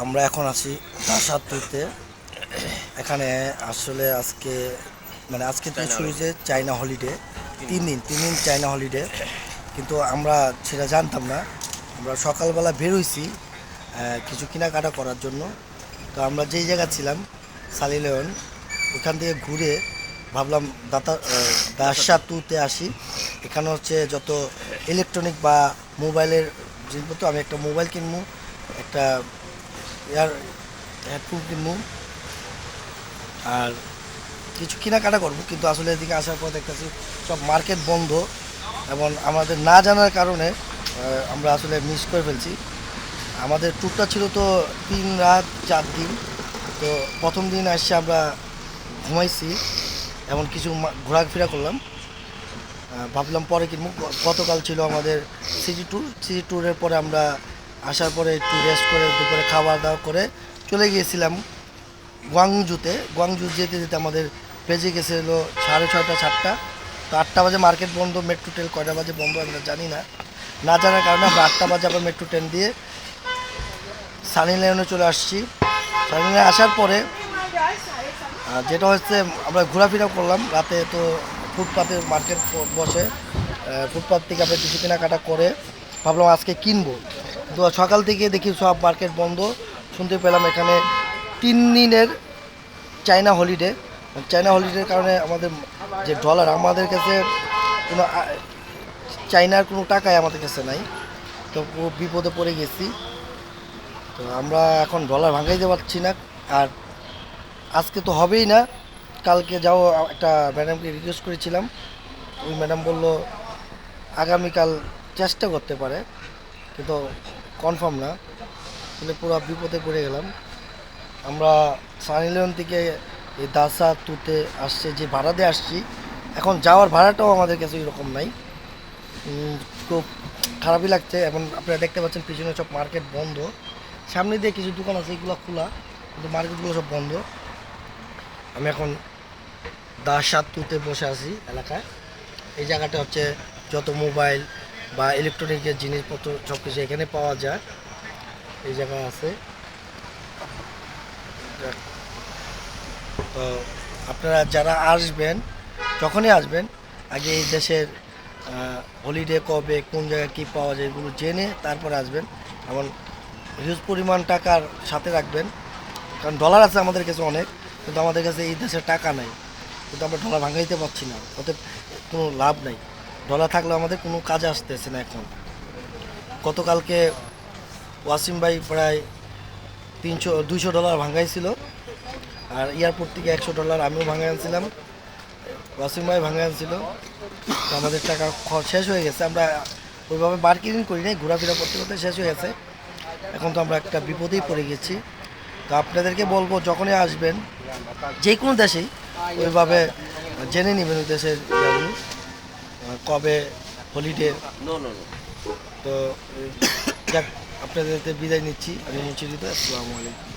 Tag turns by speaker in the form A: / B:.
A: আমরা এখন আছি দাসাতুতে এখানে আসলে আজকে মানে আজকে থেকে শুরু হয়েছে চাইনা হলিডে তিন দিন তিন দিন চায়না হলিডে কিন্তু আমরা সেটা জানতাম না। আমরা সকালবেলা বের হইছি কিছু কেনাকাটা করার জন্য। তো আমরা যেই জায়গা ছিলাম সালিলেয়ন ওখান থেকে ঘুরে ভাবলাম দাতা দাসা টুতে আসি। এখানে হচ্ছে যত ইলেকট্রনিক বা মোবাইলের জিনিসপত্র আমি একটা মোবাইল কিনবো একটা এয়ার আর কিছু কেনাকাটা করব, কিন্তু আসলে এদিকে আসার পর দেখতেছি সব মার্কেট বন্ধ। এবং আমাদের না জানার কারণে আমরা আসলে মিস করে ফেলছি। আমাদের ট্যুরটা ছিল তো তিন রাত চার দিন। তো প্রথম দিন আসছে আমরা ঘুমাইছি এমন কিছু ঘোরাফেরা করলাম। ভাবলাম পরে কিনবো। গতকাল ছিল আমাদের সিজি ট্যুর সিজি ট্যুরের পরে আমরা আসার পরে একটু রেস্ট করে দুপুরে খাওয়া দাওয়া করে চলে গিয়েছিলাম গোয়াংজুতে। গোয়াংজু যেতে যেতে আমাদের বেজে গেছে হলো সাড়ে ছয়টা সাতটা। তো আটটা বাজে মার্কেট বন্ধ মেট্রো ট্রেন কয়টা বাজে বন্ধ আমরা জানি না। না জানার কারণে আমরা আটটা বাজে আবার মেট্রো ট্রেন দিয়ে সানি লাইনে চলে আসছি। সানি লাইনে আসার পরে যেটা হচ্ছে আমরা ঘোরাফেরা করলাম। রাতে তো ফুটপাতে মার্কেট বসে আহ, ফুটপাত থেকে আমরা কিছু কেনাকাটা করে ভাবলাম আজকে কিনবো। সকাল থেকে দেখি সব মার্কেট বন্ধ। শুনতে পেলাম এখানে তিন দিনের চায়না হলিডে চায়না হলিডের কারণে আমাদের যে ডলার আমাদের কাছে কোনো চায়নার কোনো টাকাই আমাদের কাছে নাই। তো বিপদে পড়ে গেছি। তো আমরা এখন ডলার ভাঙাইতে পারছি না। আর আজকে তো হবেই না। কালকে যাও, একটা ম্যাডামকে রিকোয়েস্ট করেছিলাম। ওই ম্যাডাম বলল, আগামীকাল চেষ্টা করতে পারে। কিন্তু কনফার্ম না তাহলে পুরো বিপদে পড়ে গেলাম। আমরা সানিলিয়ন থেকে এই দাসা তুতে আসছে, যে ভাড়া দিয়ে আসছি, এখন যাওয়ার ভাড়াটাও আমাদের কাছে এরকম নাই। খুব খারাপই লাগছে এখন আপনারা দেখতে পাচ্ছেন পিছনে সব মার্কেট বন্ধ। সামনে দিয়ে কিছু দোকান আছে, এগুলো খোলা, কিন্তু মার্কেটগুলো সব বন্ধ। আমি এখন দাসাতুতে বসে আছি এলাকায়। এই জায়গাটা হচ্ছে যত মোবাইল বা ইলেকট্রনিকের জিনিসপত্র সব কিছু এখানে পাওয়া যায়। এই জায়গায় আছে। তো আপনারা যারা আসবেন, যখনই আসবেন, আগে এই দেশের হলিডে কবে, কোন জায়গায় কী পাওয়া যায় এগুলো জেনে তারপরে আসবেন। এমন হিউজ পরিমাণ টাকার সাথে রাখবেন। কারণ ডলার আছে আমাদের কাছে অনেক, কিন্তু আমাদের কাছে এই দেশের টাকা নাই। কিন্তু আমরা ডলার ভাঙাইতে পারছি না। ওতে কোনো লাভ নাই। ডলার থাকলেও আমাদের কোনো কাজে আসতেছে না এখন। গতকালকে ওয়াসিম ভাই প্রায় তিনশো, দুইশো ডলার ভাঙাইছিল আর এয়ারপোর্ট থেকে একশো ডলার আমিও ভাঙাই আনছিলাম। ওয়াসিম ভাই ভাঙাই আনছিল। আমাদের টাকা শেষ হয়ে গেছে। আমরা ওইভাবে মার্কেটিং করি নাই, ঘোরাফেরা করতে করতে শেষ হয়ে গেছে। এখন তো আমরা একটা বিপদেই পড়ে গেছি। তো আপনাদেরকে বলব, যখনই আসবেন, যে কোনো দেশেই ওইভাবে জেনে নেবেন ওই দেশের কবে হলিডে তো যাক আপনাদের বিদায় নিচ্ছি। আমি মুচিরিত আসসালামু আলাইকুম।